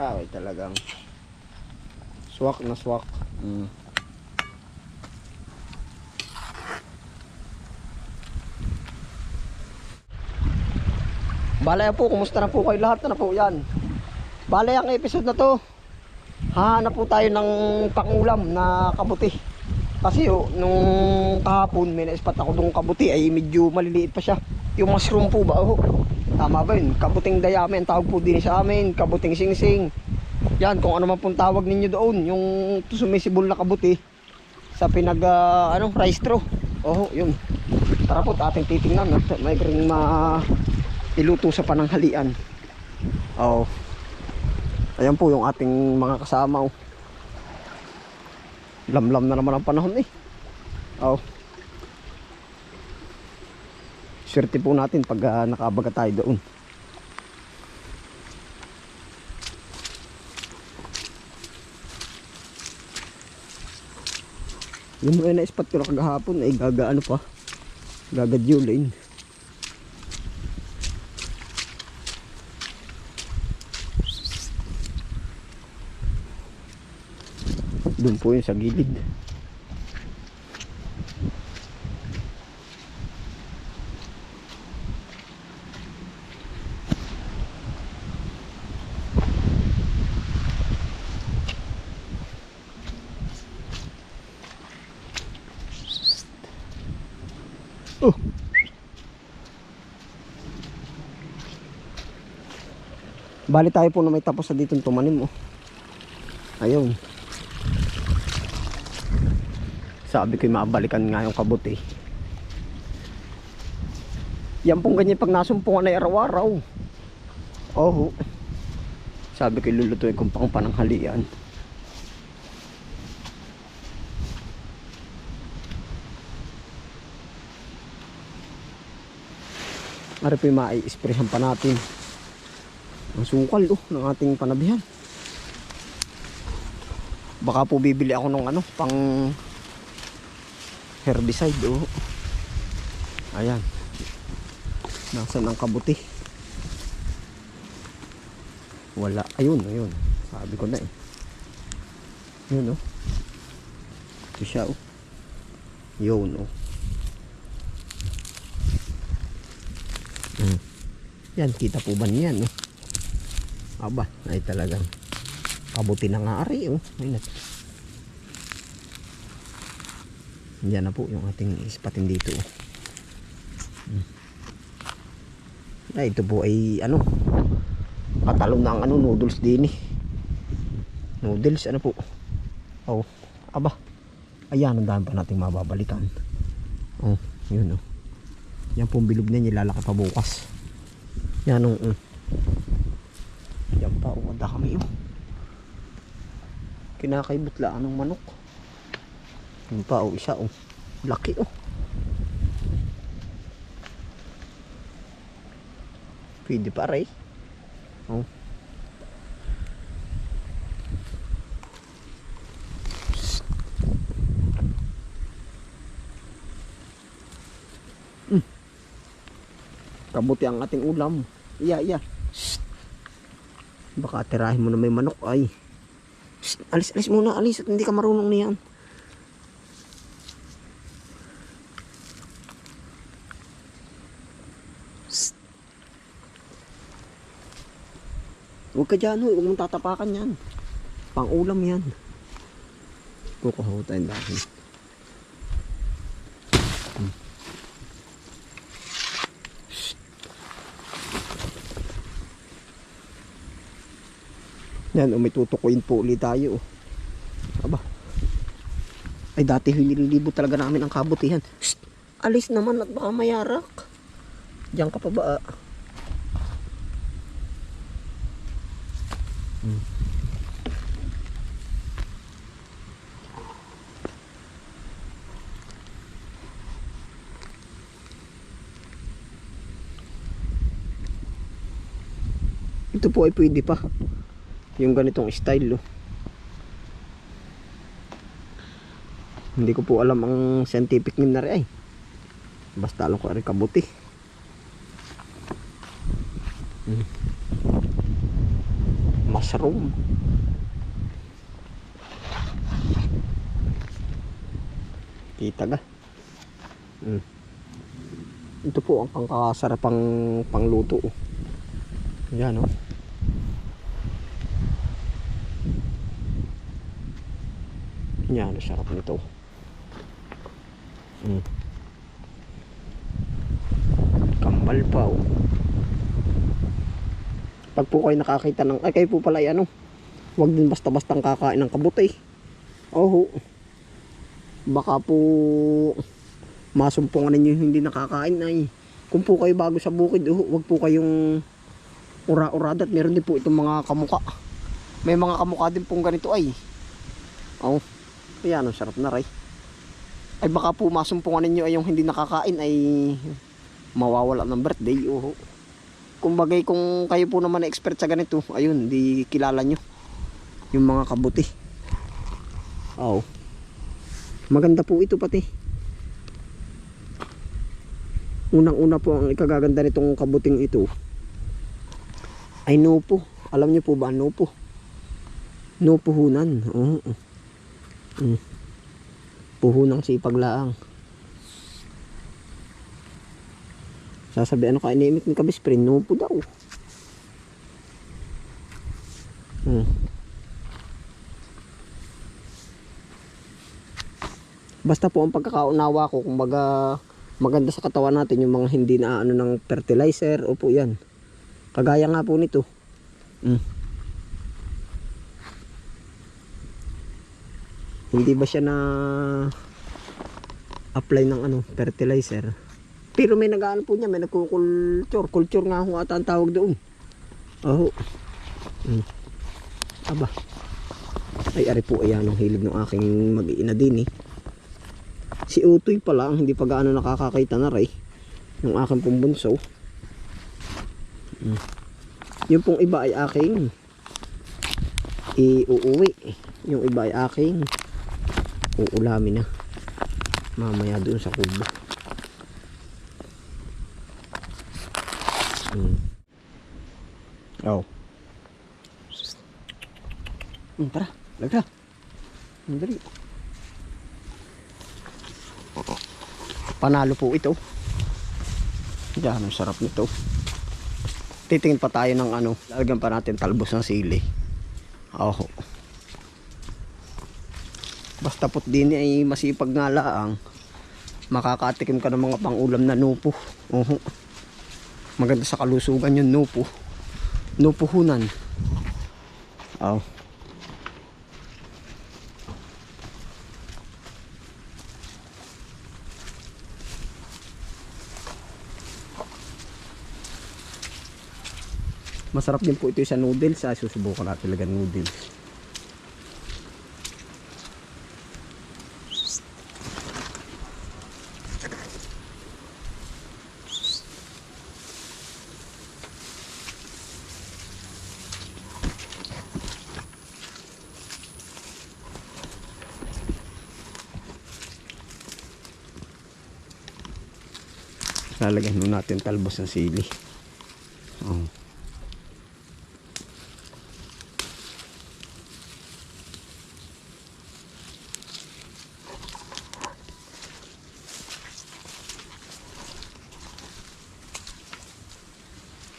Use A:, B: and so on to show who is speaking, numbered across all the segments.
A: Ah, ay talagang swak na swak. Mm. Balay po, kumusta na po kayo lahat na, po yan? Balay ang episode na to. Hahanap po tayo ng pangulam na kabuti. Kasi oh, nung kahapon may naispat ako nung kabuti ay medyo maliliit pa siya. Yung mushroom po ba? Oh, tama ba yun? Kabuting dayami tawag po din sa amin. Kabuting singsing. Yan, kung ano man pong tawag ninyo doon. Yung sumisibol na kabuti sa pinag, ah, ano, rice straw. Oh, yun. Tara po, ating titingnan. At may ring ma iluto sa pananghalian. Oh. Ayan po yung ating mga kasama. Oh. Lamlam na naman ang panahon eh. Oh. Swerte po natin pag ah, nakabaga tayo doon. Yung mga na-spot ko na kagahapon ay gaga ano pa. Gaga Julane. Doon po yun sa gilid. Bali tayo po na may tapos sa ditong tumanim oh. Ayun. Sabi ko mabalikan nga yung kabuti. Yan pong ganyan pag nasumpungan ay araw-araw. Oh. Sabi ko lulutuin kong pang pananghalian. Ari po yung mai-sprayhan pa natin. Ang sukal oh, ng ating panabihan. Baka po bibili ako ng ano, pang herbicide oh. Ayan. Nasaan ang kabuti? Wala. Ayun, ayun. Sabi ko na eh. Yun oh. Ito siya oh. Yun oh. Mm. Yan, kita po ba niyan oh? Aba, ay talagang kabuti na nga ari oh. Ayun na. Yan na po yung ating ispatin dito. oh. Hmm. Ay, ito po ay ano katalong ng ano noodles din eh. Noodles ano po. Oh, aba. Ayan, ang dami pa nating mababalikan. Oh, yun oh. Yan pong bilog na niya lalaki pa bukas. Yan oh. oh. Yan pa oh, dami oh. Kinakaibot lang ng manok. Yan pa oh, isa oh. Laki oh. Pwede pa rin. Oh. Mm. Kabuti ang ating ulam. Iya, iya. Baka tirahin mo na may manok ay. Shh. Alis, alis muna, alis. At hindi ka marunong niyan. Shh. Huwag ka dyan, huwag mong tatapakan yan. Pang ulam yan. Kukuha ko tayong dahil. Yan, oh, may tutukuin po ulit tayo. oh. Aba. Ay, dati hililibo talaga namin ang kabutihan. Shh! Alis naman at baka mayarak. Diyan ka pa ba? Hmm. Ito po ay pwede pa yung ganitong style oh. hindi ko po alam ang scientific name na rin ay basta alam ko rin kabuti hmm. mushroom. Kita ga. Mm. Ito po ang pangkasarapang pangluto. oh. Yan oh. Yan, sarap nito. Mm. Kambal pa oh. Pag po kayo nakakita ng, ay kayo po pala ay ano, huwag din basta-bastang kakain ng kabuti. Oh, baka po masumpungan ninyo yung hindi nakakain ay kung po kayo bago sa bukid, oh, huwag po kayong ura-urada at meron din po itong mga kamuka. May mga kamuka din pong ganito ay. Oh, ayan, ang sarap na rin. Ay baka po masumpungan ninyo ay yung hindi nakakain ay mawawala ng birthday. Oh. Kumbaga kung kayo po naman na expert sa ganito, ayun, di kilala nyo yung mga kabuti. Oh. Maganda po ito pati. Unang-una po ang ikagaganda nitong kabuting ito ay nupo. Alam niyo po ba ang nupo? Nupuhunan. Oo. Mm. Puhunang sipag laang. Sasabi ano ka inimik ni kabispre, nupo daw. Hmm. Basta po ang pagkakaunawa ko, kumbaga maganda sa katawan natin yung mga hindi na ano ng fertilizer. Opo yan. Kagaya nga po nito. Mm. Hindi ba siya na apply ng ano, fertilizer? Pero may nag-ano po niya, may nagkukulture. Culture nga ho ata ang tawag doon. Oh. Mm. Aba. Ay, ari po, ayan ang hilig ng aking mag-iina din eh. Si Utoy pala ang hindi pa gaano nakakakita na rin. Yung aking pong bunso. Mm. Yung pong iba ay aking iuuwi. Yung iba ay aking uulamin na. Mamaya doon sa kubo. Mm. Oh. Mm, tara, lagda. Ang dali. Panalo po ito. Diyan, ang sarap nito. Titingin pa tayo ng ano, lalagyan pa natin talbos ng sili. Oh. Basta pot din ay masipag nga laang. Makakatikim ka ng mga pangulam na nupo. Oho. Maganda sa kalusugan yung nupo. Nupuhunan. Oh. Masarap din po ito sa noodles. Ah, susubukan natin talaga noodles. Lalagyan nun natin talbos ng sili. Oh.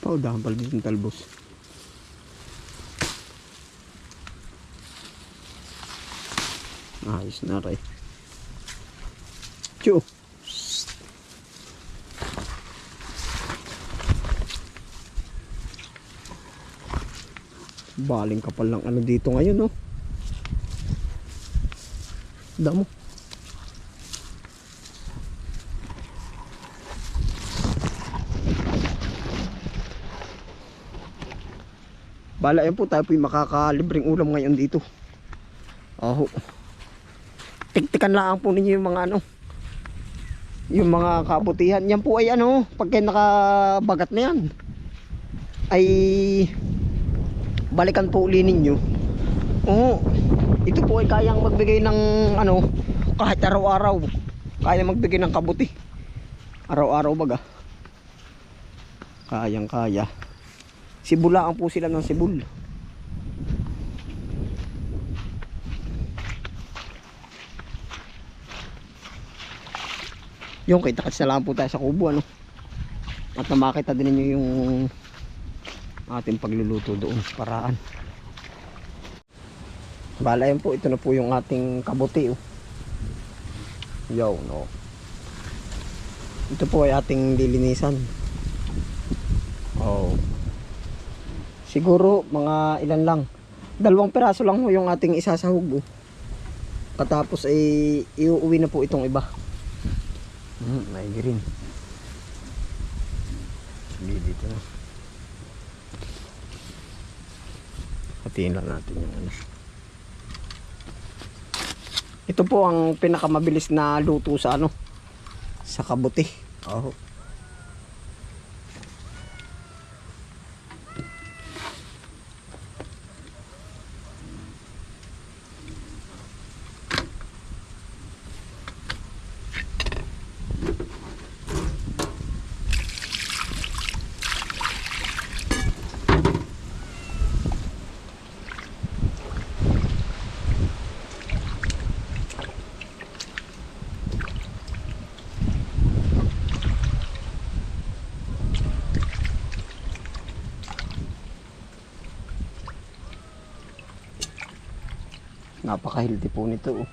A: Paudahan pala dito ng talbos. Ayos na rin. Tiyo. Baling kapal ng ano dito ngayon, no? Damo. Bala yan po tayo po yung makakalibreng ulam ngayon dito. Oh. Tiktikan lang po ninyo yung mga ano. Yung mga kabutihan. Yan po ay ano, pag kayo nakabagat na yan. Ay balikan po uli ninyo. Oo. Ito po ay kayang magbigay ng ano kahit araw-araw. Kaya magbigay ng kabuti. Araw-araw baga. Kayang kaya sibulaan po sila ng sibul. Yung kita kasi lang po tayo sa kubo ano? At na makita din ninyo yung ating pagluluto doon paraan. Bala yan po, ito na po yung ating kabuti oh. Yo, no. Ito po ay ating lilinisan. Oh. Siguro mga ilan lang. Dalawang peraso lang ho yung ating isasahog. Oh. Katapos ay iuwi na po itong iba. Hmm, may green. Dito na. Hatiin lang natin yung ano. Ito po ang pinakamabilis na luto sa ano sa kabuti. Oh. Napaka-healthy po nito. Oh.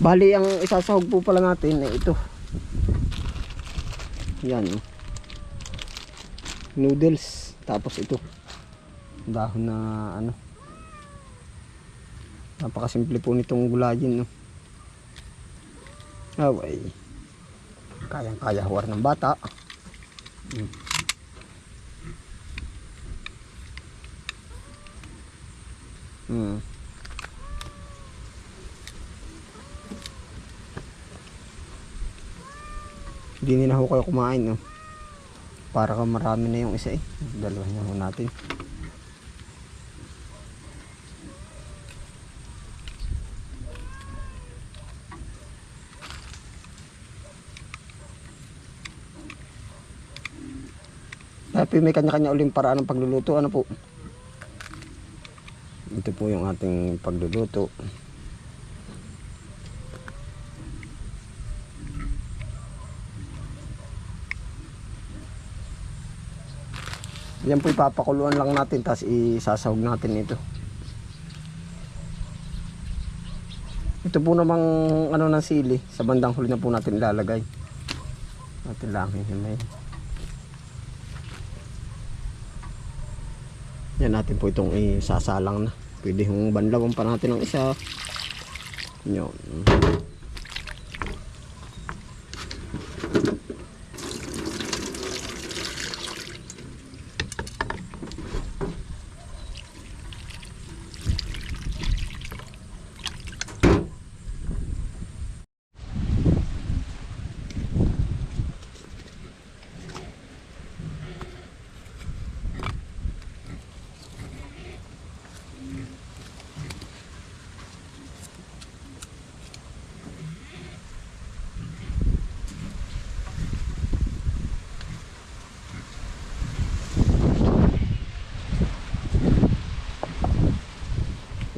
A: Bali, ang isasahog po pala natin ay ito. Yan. Oh. Noodles. Tapos ito. Dahon na ano. Napakasimple po nitong gulayin. No? Away. Kayang-kaya huwar ng bata. Hmm. Hindi nila ho kayo kumain, no? Para ka marami na yung isa eh. Dalawa na ho natin. Tapi may kanya-kanya uling paraan ng pagluluto. Ano po? Ito po yung ating pagluluto. Yan po ipapakuluan lang natin tapos isasahog natin ito. Ito po namang ano ng sili sa bandang huli na po natin ilalagay. Natin lang may Yan natin po itong isasalang na. Pwede hong banlawan pa natin ng isa. Yun.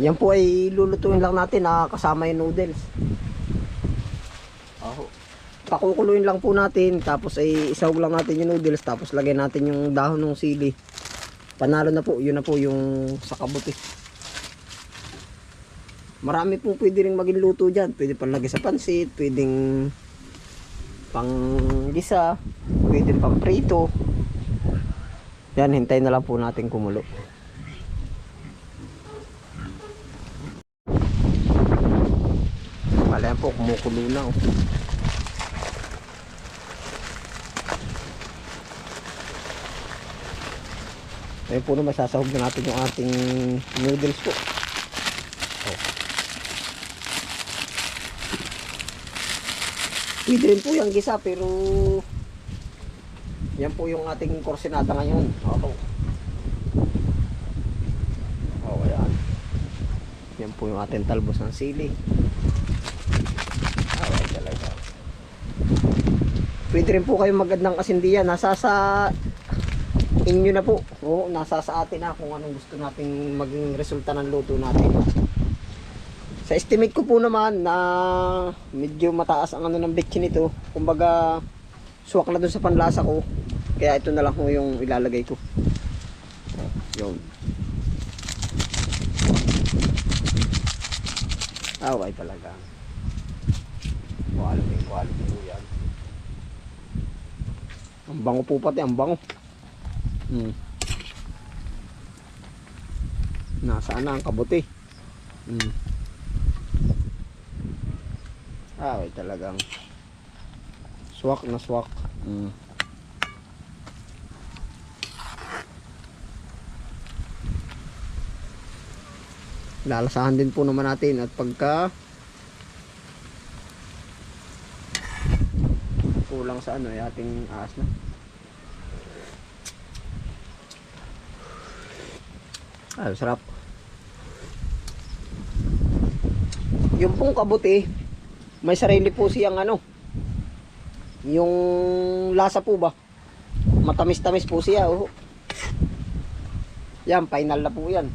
A: Yan po ay lulutuin lang natin na kasama yung noodles. Oh. Pakukuluin lang po natin tapos ay isahog lang natin yung noodles tapos lagay natin yung dahon ng sili. Panalo na po, yun na po yung sa kabuti. Marami po pwede rin maging luto dyan. Pwede palagay sa pansit, pwedeng pang gisa, pwedeng pang prito. Yan, hintay na lang po natin kumulo. Wala po, kumukulo na. Oh. Ayun po naman, sasahog na natin yung ating noodles po. Oh. Pwede rin po yung gisa, pero yan po yung ating korsinada ngayon. Oh. Oh, ayan. Yan po yung ating talbos ng sili. Okay talaga. Pwede rin po kayo magandang asindiyan. Nasa sa inyo na po. Oo, nasa sa atin na kung anong gusto nating maging resulta ng luto natin. Sa estimate ko po naman na medyo mataas ang ano ng bitchin nito. Kumbaga, suwak na dun sa panlasa ko. Kaya ito na lang po yung ilalagay ko. Yun. Ah, okay. Quality, quality po yan. Ang bango po pati, ang bango. Hmm. Nasaan na ang kabuti? Hmm. Ah, okay talagang swak na swak. Hmm. Lalasahan din po naman natin at pagka kulang sa ano ay ating aas na. Ah, sarap. Yung pong kabuti, may sarili po siyang ano, yung lasa po ba? Matamis-tamis po siya, oh. Yan, final na po yan.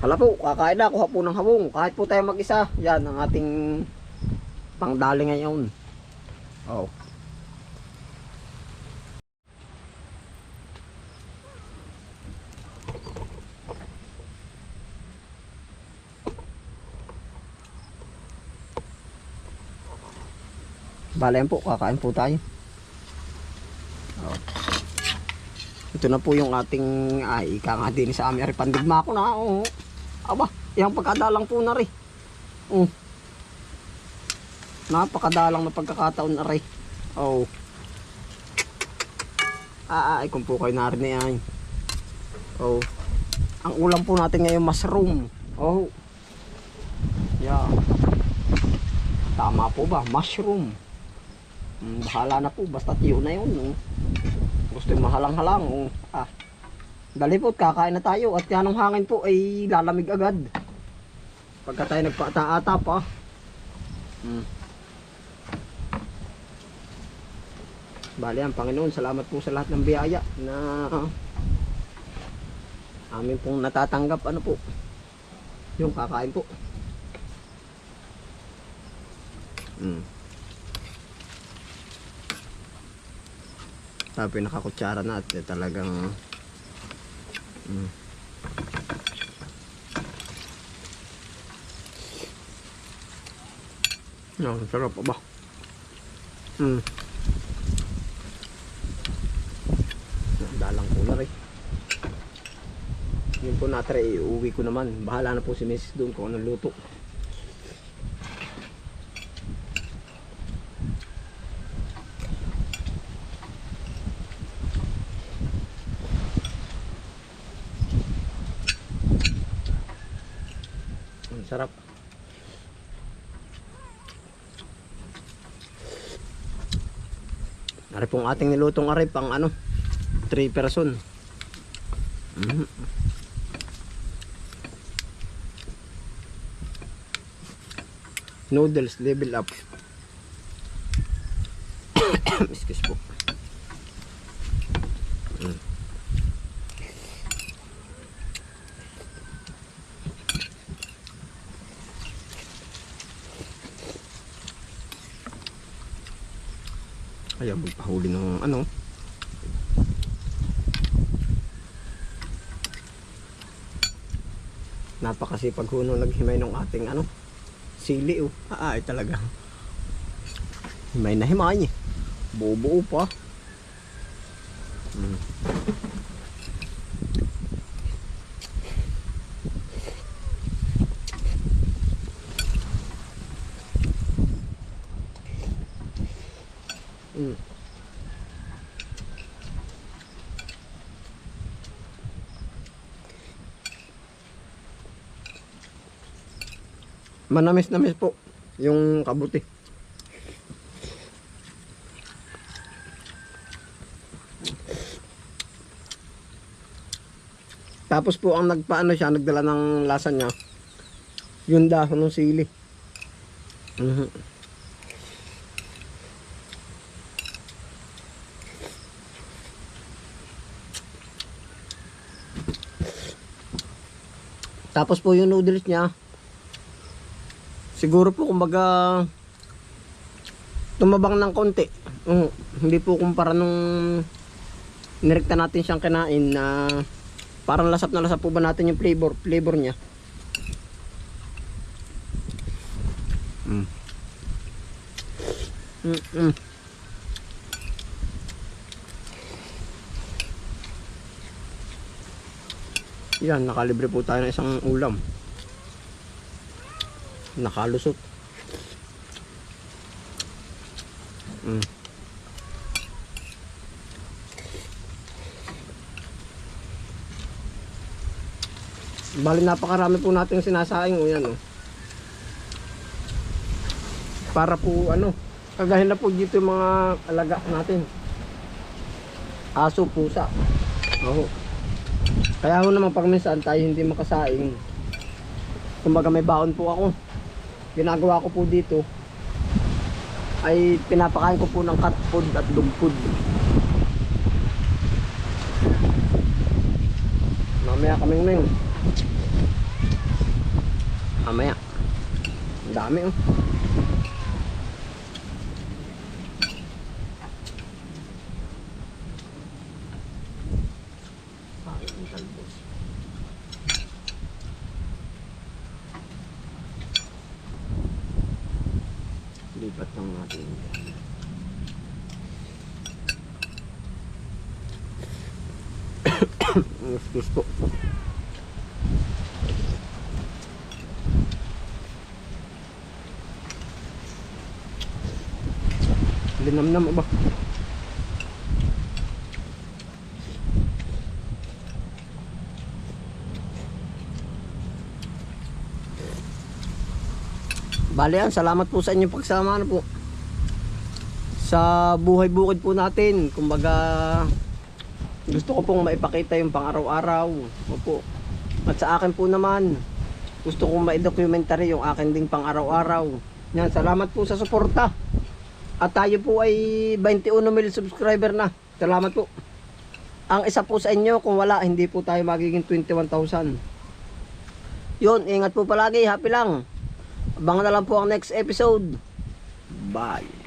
A: Hala po, kakain na, kuha po ng hawong. Kahit po tayo mag-isa, yan ang ating pangdali ngayon. Oh. Bala yan po, kakain po tayo. Oh. Ito na po yung ating ay ika nga din sa amin pandigma ko na. Oh. Aba, yung pagkadalang po na rin. Oh. Napakadalang na pagkakataon rin. Oh. Ah, ay kung po kayo narinig ay. Oh. Ang ulam po natin ngayon mushroom. Oh. Yeah. Tama po ba? Mushroom. Mm, bahala na po. Basta tiyo na yun. Oh. Gusto yung mahalang-halang. Oh. Ah. Dali po, kakain na tayo. At yan ang hangin po ay lalamig agad. Pagka tayo nagpata-ata pa. Hmm. Bali ang Panginoon, salamat po sa lahat ng biyaya na amin pong natatanggap. Ano po? Yung kakain po. Hmm. Sabi nakakutsara na at eh, talagang mm. No, sarap ba? Mm. Dalang ko na rin. Natry, iuwi ko naman. Bahala na po si Mrs. doon kung anong luto. Ang sarap. Ari pong ating nilutong ari pang ano 3 person. Mhm. Noodles level up. Excuse po. Mm. Kaya magpahuli ng ano. Napakasipag ho nung naghimay ng ating ano. Sili oh. Ah, ay talaga. Himay na himay. Buo-buo pa. Hmm. manamis-namis po yung kabuti. Tapos po ang nagpaano siya, nagdala ng lasa niya. Yung dahon ng sili. Mm -hmm. Tapos po yung noodles niya, siguro po kumbaga tumabang ng konti. Mm, hindi po kumpara nung nirekta natin siyang kinain na parang lasap na lasap po ba natin yung flavor, flavor niya. Mm. Mm -mm. Yan, nakalibre po tayo ng isang ulam. Nakalusot. Mm. Bali napakarami po nating sinasaing o yan oh. Para po ano, kagahin na po dito yung mga alaga natin. Aso, pusa. Oo. Kaya ho naman pag minsan tayo hindi makasaing. Kumbaga may baon po ako. Ginagawa ko po dito ay pinapakain ko po ng cat food at dog food. Mamaya kaming meng. Mamaya. Ang dami oh. Pangit ang talbos. Lipat lang natin. Excuse po. Linamnam ba? Bale yan, salamat po sa inyong pagsama na po. Sa buhay bukid po natin, kumbaga gusto ko pong maipakita yung pang-araw-araw. Opo. At sa akin po naman, gusto kong ma-documentary yung akin ding pang-araw-araw. Yan, salamat po sa suporta. At tayo po ay 21 mil subscriber na. Salamat po. Ang isa po sa inyo, kung wala, hindi po tayo magiging 21,000. Yun, ingat po palagi. Happy lang. Abangan na lang po ang next episode. Bye.